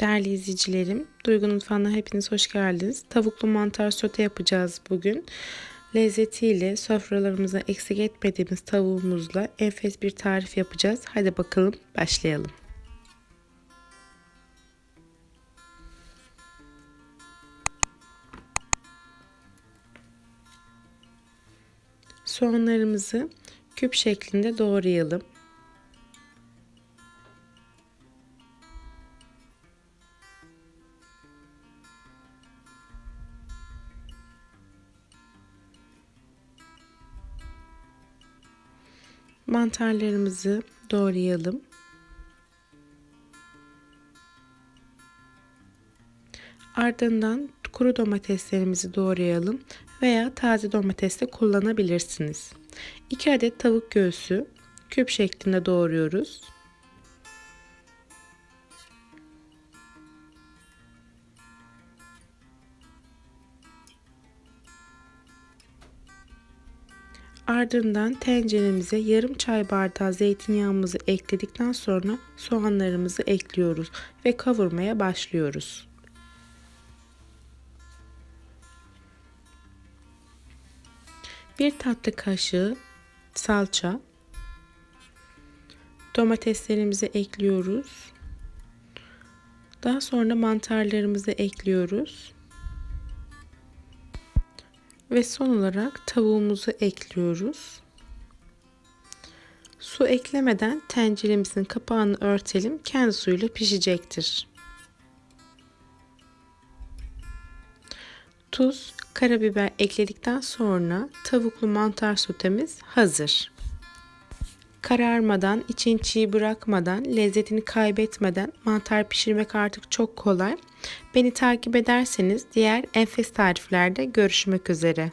Değerli izleyicilerim, Duygu Mutfağı'na hepiniz hoş geldiniz. Tavuklu mantar sote yapacağız bugün. Lezzetiyle sofralarımıza eksik etmediğimiz tavuğumuzla enfes bir tarif yapacağız. Hadi bakalım başlayalım. Soğanlarımızı küp şeklinde doğrayalım. Mantarlarımızı doğrayalım. Ardından kuru domateslerimizi doğrayalım veya taze domates de kullanabilirsiniz. 2 adet tavuk göğsü küp şeklinde doğruyoruz. Ardından tenceremize yarım çay bardağı zeytinyağımızı ekledikten sonra soğanlarımızı ekliyoruz ve kavurmaya başlıyoruz. Bir tatlı kaşığı salça, domateslerimizi ekliyoruz. Daha sonra mantarlarımızı ekliyoruz. Ve son olarak tavuğumuzu ekliyoruz. Su eklemeden tenceremizin kapağını örtelim. Kendi suyuyla pişecektir. Tuz, karabiber ekledikten sonra tavuklu mantar sotemiz hazır. Kararmadan, için çiğ bırakmadan, lezzetini kaybetmeden mantar pişirmek artık çok kolay. Beni takip ederseniz diğer enfes tariflerde görüşmek üzere.